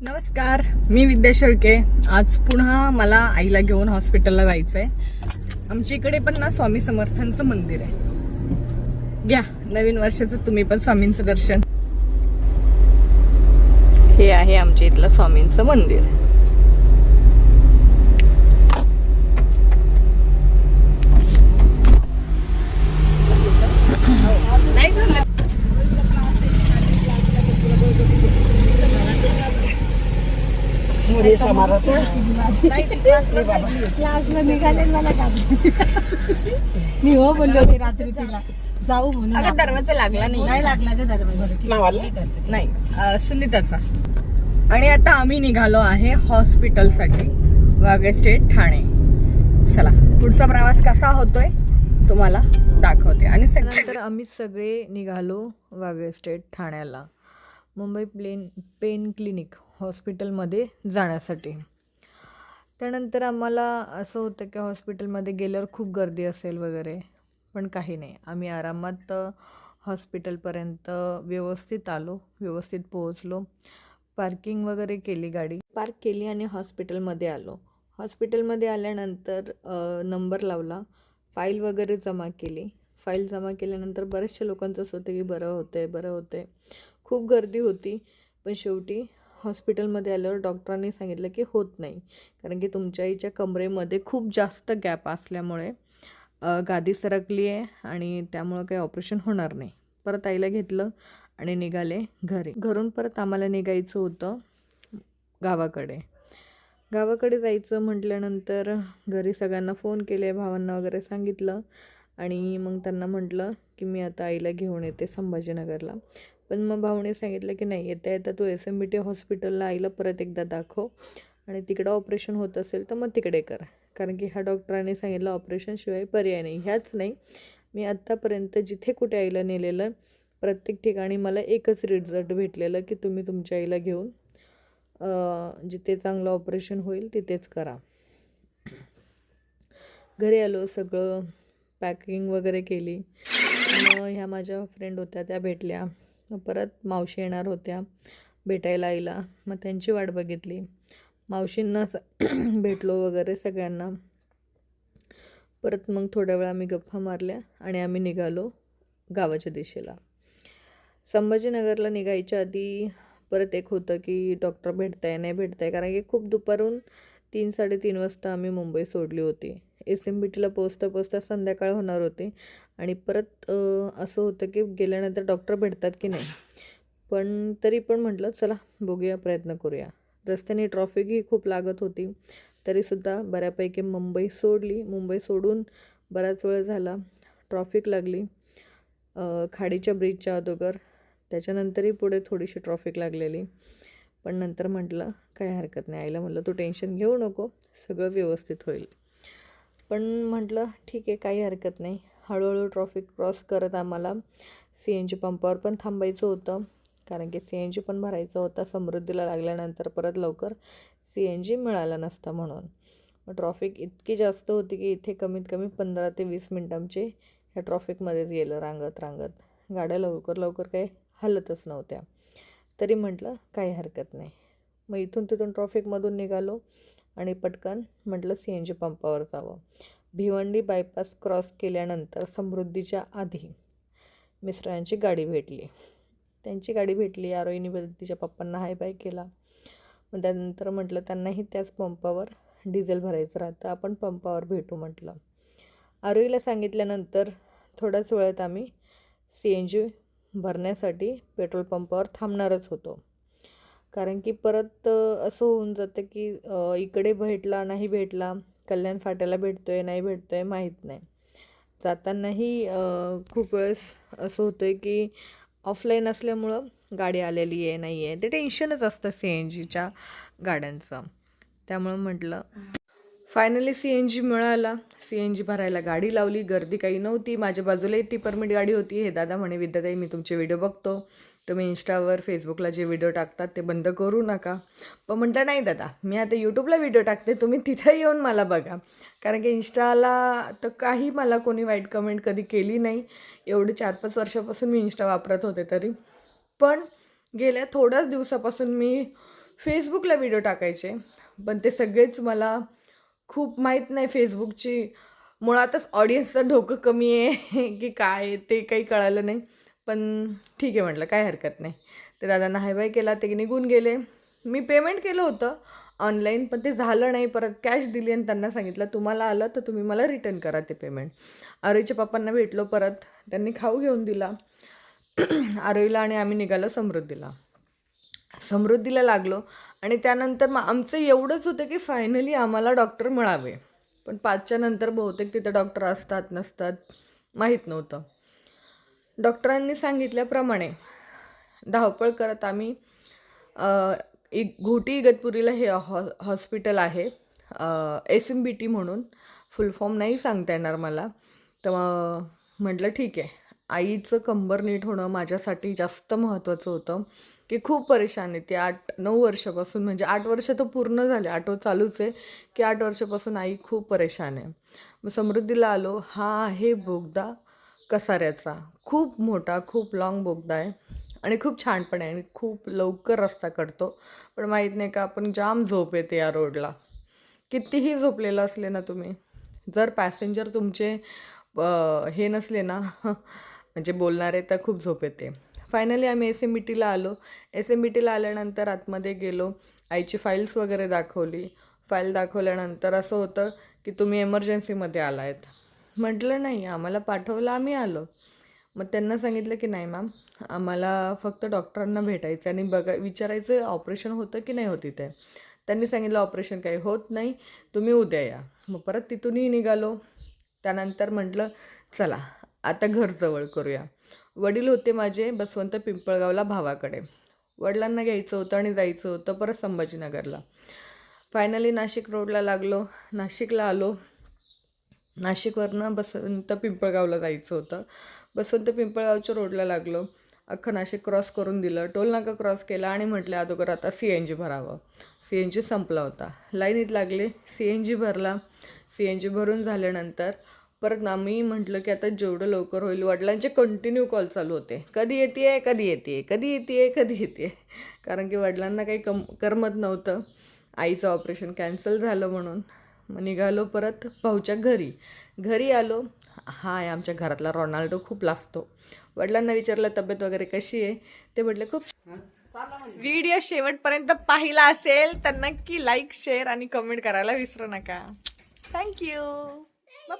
नमस्कार मी विद्या शेळके. आज पुन्हा मला आईला घेऊन हॉस्पिटलला जायचं आहे आमच्या इकडे पण ना स्वामी समर्थांचं मंदिर आहे. घ्या नवीन वर्षाचं तुम्ही पण स्वामींचं दर्शन. हे आहे आमच्या इथलं स्वामींचं मंदिर. सूर्य समारत क्लासला निघाले मला का मी हो बोलले होते रात्री तिला जाऊ म्हणून अगं दरवाजा लागला नाही. नाही लागला का दरवाजा. नाही सुनीताचा. आणि आता आम्ही निघालो आहे हॉस्पिटलसाठी वाघे स्टेट ठाणे. चला पुढचा प्रवास कसा होतोय तुम्हाला दाखवते. आणि नंतर आम्ही सगळे निघालो वाघे स्टेट ठाण्याला. मुंबई प्लेन पेन क्लिनिक. हॉस्पिटलमध्ये जाण्यासाठी. त्यानंतर आम्हाला असं होतं की हॉस्पिटलमध्ये गेल्यावर खूप गर्दी असेल वगैरे पण काही नाही. आम्ही आरामात हॉस्पिटलपर्यंत व्यवस्थित आलो व्यवस्थित पोहोचलो. पार्किंग वगैरे केली गाडी. पार्क केली आणि हॉस्पिटलमध्ये आलो. हॉस्पिटलमध्ये आल्यानंतर नंबर लावला. फाईल वगैरे जमा केली. फाईल जमा केल्यानंतर बऱ्याचशा लोकांचं असं होतं की बरं होतं आहे बरं होतं आहे खूप गर्दी होती पण शेवटी हॉस्पिटलमध्ये आल्यावर डॉक्टरांनी सांगितलं की होत नाही. कारण की तुमच्या आईच्या कमरेमध्ये खूप जास्त गॅप असल्यामुळे गादी सरकली आहे आणि त्यामुळं काही ऑपरेशन होणार नाही. परत आईला घेतलं आणि निघाले घरी. घरून परत आम्हाला निघायचं होतं गावाकडे. गावाकडे जायचं म्हटल्यानंतर घरी सगळ्यांना फोन केले भावांना वगैरे सांगितलं आणि मग त्यांना म्हटलं की मी आता आईला घेऊन येते संभाजीनगरला. पण मग भाऊने सांगितलं की नाही येता येता तू एस एम बी टी हॉस्पिटलला आईला परत एकदा दाखव आणि तिकडं ऑपरेशन होत असेल तर मग तिकडे कर. कारण की ह्या डॉक्टरांनी सांगितलं ऑपरेशनशिवाय पर्याय नाही. ह्याच नाही. मी आत्तापर्यंत जिथे कुठे आईला नेलेलं प्रत्येक ठिकाणी मला एकच रिझल्ट भेटलेलं की तुम्ही तुमच्या आईला घेऊन जिथे चांगलं ऑपरेशन होईल तिथेच करा. घरी आलो सगळं पॅकिंग वगैरे केली. मग ह्या माझ्या फ्रेंड होत्या त्या भेटल्या. मग परत मावशी येणार होत्या भेटायला आईला. मग त्यांची वाट बघितली. मावशींना स- भेटलो वगैरे सगळ्यांना. परत मग थोड्या वेळा आम्ही गप्पा मारल्या आणि आम्ही निघालो गावाच्या दिशेला. संभाजीनगरला निघायच्या आधी परत एक होतं की डॉक्टर भेटताय नाही भेटताय कारण की खूप दुपारून तीन साडेतीन वाजता आम्ही मुंबई सोडली होती. एस एम बी टीला पोचता पोचता संध्याकाळ होणार होते. आणि परत असं होतं की गेल्यानंतर डॉक्टर भेटतात की नाही. पण तरी पण म्हटलं चला बघूया प्रयत्न करूया. रस्त्याने ट्रॉफिकही खूप लागत होती. तरीसुद्धा बऱ्यापैकी मुंबई सोडली. मुंबई सोडून बराच वेळ झाला ट्रॉफिक लागली खाडीच्या ब्रिजच्या अगोदर. त्याच्यानंतरही पुढे थोडीशी ट्रॉफिक लागलेली. पण नंतर म्हटलं काही हरकत नाही. आईला म्हटलं तू टेन्शन घेऊ नको सगळं व्यवस्थित होईल. पण म्हटलं ठीक आहे काही हरकत नाही. हळूहळू ट्रॉफिक क्रॉस करत आम्हाला सी एन जी पंपावर पण थांबायचं होतं. कारण की सी एन जी पण भरायचं होता. समृद्धीला लागल्यानंतर परत लवकर सी एन जी मिळाला नसता म्हणून. ट्रॉफिक इतकी जास्त होती की इथे कमीत कमी पंधरा ते वीस मिनटं आमचे ह्या ट्रॉफिकमध्येच गेलं रांगत रांगत. गाड्या लवकर लवकर काही हलतच नव्हत्या. तरी म्हटलं काही हरकत नाही. मग इथून तिथून ट्रॉफिकमधून निघालो आणि पटकन म्हटलं सी एन जी पंपावर जावं. भिवंडी बायपास क्रॉस केल्यानंतर समृद्धीच्या आधी मिस्टरांची गाडी भेटली. त्यांची गाडी भेटली आरोहीने तिच्या पप्पांना हाय बाय केला. मग त्यानंतर म्हटलं त्यांनाही त्याच पंपावर डिझेल भरायचं राहतं आपण पंपावर भेटू म्हटलं. आरोईला सांगितल्यानंतर थोड्याच वेळात आम्ही सी एन जी भरण्यासाठी पेट्रोल पंपावर थांबणारच होतो. कारण की परत असं होऊन जातं की इकडे भेटला नाही भेटला कल्याण फाट्याला भेटतो आहे नाही भेटतो आहे माहीत नाही. जातानाही खूप वेळेस असं होतं आहे की ऑफलाईन असल्यामुळं गाडी आलेली आहे नाही आहे ते टेन्शनच असतं सी एन जीच्या गाड्यांचं. त्यामुळं म्हटलं फायनली सी एन जी मिळाला. सी एन जी भरायला गाडी लावली. गर्दी काही नव्हती. माझ्या बाजूला एक टिपरमिट गाडी होती. हे दादा म्हणे विद्याताई मी तुमचे व्हिडिओ बघतो. तुम्ही इंस्टावर फेसबुकला जे व्हिडिओ टाकतात ते बंद करू नका. पण म्हणता नाही दादा मी आता यूट्यूबला व्हिडिओ टाकते. तुम्ही तिथे येऊन मला बघा. कारण की इंस्टाला तर काही मला कोणी वाईट कमेंट कधी केली नाही. एवढे चार पाच वर्षापासून मी इंस्टा वापरत होते तरी. पण गेल्या थोड्याच दिवसापासून मी फेसबुकला व्हिडिओ टाकायचे. पण ते सगळेच मला खूप माहीत नाही फेसबुकची. मुळातच ऑडियन्सचं डोकं कमी आहे की काय ते काही कळालं नाही. पण ठीक आहे म्हटलं काय हरकत नाही. ते दादांना हाय बाय केला ते निघून गेले. मी पेमेंट केलं होतं ऑनलाईन पण ते झालं नाही. परत कॅश दिली आणि त्यांना सांगितलं तुम्हाला आलं तर तुम्ही मला रिटर्न करा ते पेमेंट आरोईच्या पप्पांना भेटलो परत. त्यांनी खाऊ घेऊन दिला. आरोईला आणि आम्ही निघालो समृद्धीला. समृद्धीला लागलो आणि त्यानंतर मग आमचं एवढंच होतं की फायनली आम्हाला डॉक्टर मिळावे. पण पाचच्या नंतर बहुतेक तिथे डॉक्टर असतात नसतात माहीत नव्हतं. डॉक्टरांनी सांगितल्याप्रमाणे धावपळ करत आम्ही इ- घोटी इगतपुरीला हे हो, हॉ हॉस्पिटल आहे. एस एम बी टी म्हणून. फुल फॉर्म नाही सांगता येणार मला. तर म्हटलं ठीक आहे. आईचं कंबर नीट होणं माझ्यासाठी जास्त महत्त्वाचं होतं की खूप परेशान आहे. ती आठ नऊ वर्षापासून म्हणजे आठ वर्ष तर पूर्ण झाले आठवं चालूच आहे की आठ वर्षापासून आई खूप परेशान आहे. मग समृद्धीला आलो हा आहे बोगदा कसाऱ्याचा. खूप मोठा खूप लाँग बोगदा आहे आणि खूप छान पण आहे आणि खूप लवकर रस्ता कटतो. पण माहीत नाही का आपण जाम झोप येते या रोडला. कितीही झोपलेलं असले ना तुम्ही जर पॅसेंजर तुमचे हे नसले ना म्हणजे बोलणारे तर खूप झोप येते. फायनली आम्ही एस एम बी टीला आलो. एस एम बी टीला आल्यानंतर आतमध्ये गेलो. आईची फाईल्स वगैरे दाखवली. फाईल दाखवल्यानंतर असं होतं की तुम्ही एमर्जन्सीमध्ये आला आहेत म्हटलं नाही आम्हाला पाठवलं आम्ही आलो. मग त्यांना सांगितलं की नाही मॅम आम्हाला फक्त डॉक्टरांना भेटायचं आणि बघा विचारायचं ऑपरेशन होतं की नाही होत इथे. त्यांनी सांगितलं ऑपरेशन काही होत नाही तुम्ही उद्या या. मग परत तिथूनही निघालो. त्यानंतर म्हटलं चला आता घर जवळ करूया. वडील होते माझे बसवंत पिंपळगावला भावाकडे. वडिलांना घ्यायचं होतं आणि जायचं होतं परत संभाजीनगरला. फायनली नाशिक रोडला लागलो. नाशिकला आलो. नाशिकवरनं बसवंत पिंपळगावला जायचं होतं. बसवंत पिंपळगावच्या रोडला लागलो. अख्खं नाशिक क्रॉस करून दिलं. टोल नाका क्रॉस केला आणि म्हटलं अगोदर आता सी एन जी भरावं. सी एन जी संपला होता. लाईनीत लागले. सी एन जी भरला. सी एन जी भरून झाल्यानंतर परत आम्ही म्हटलं की आता जेवढं लवकर होईल वडिलांचे कंटिन्यू कॉल चालू होते. कधी येते कधी येते कधी येते कधी येते कारण की वडिलांना काही कम करमत नव्हतं. आईचं ऑपरेशन कॅन्सल झालं म्हणून. मग निघालो परत भाऊच्या घरी. घरी आलो. हा आहे आमच्या घरातला रोनाल्डो खूप लाजतो. वडिलांना विचारलं तब्येत वगैरे कशी आहे? ते म्हटले खूप व्हिडिओ शेवटपर्यंत पाहिला असेल तर नक्की लाईक शेअर आणि कमेंट करायला विसरू नका. Thank you bye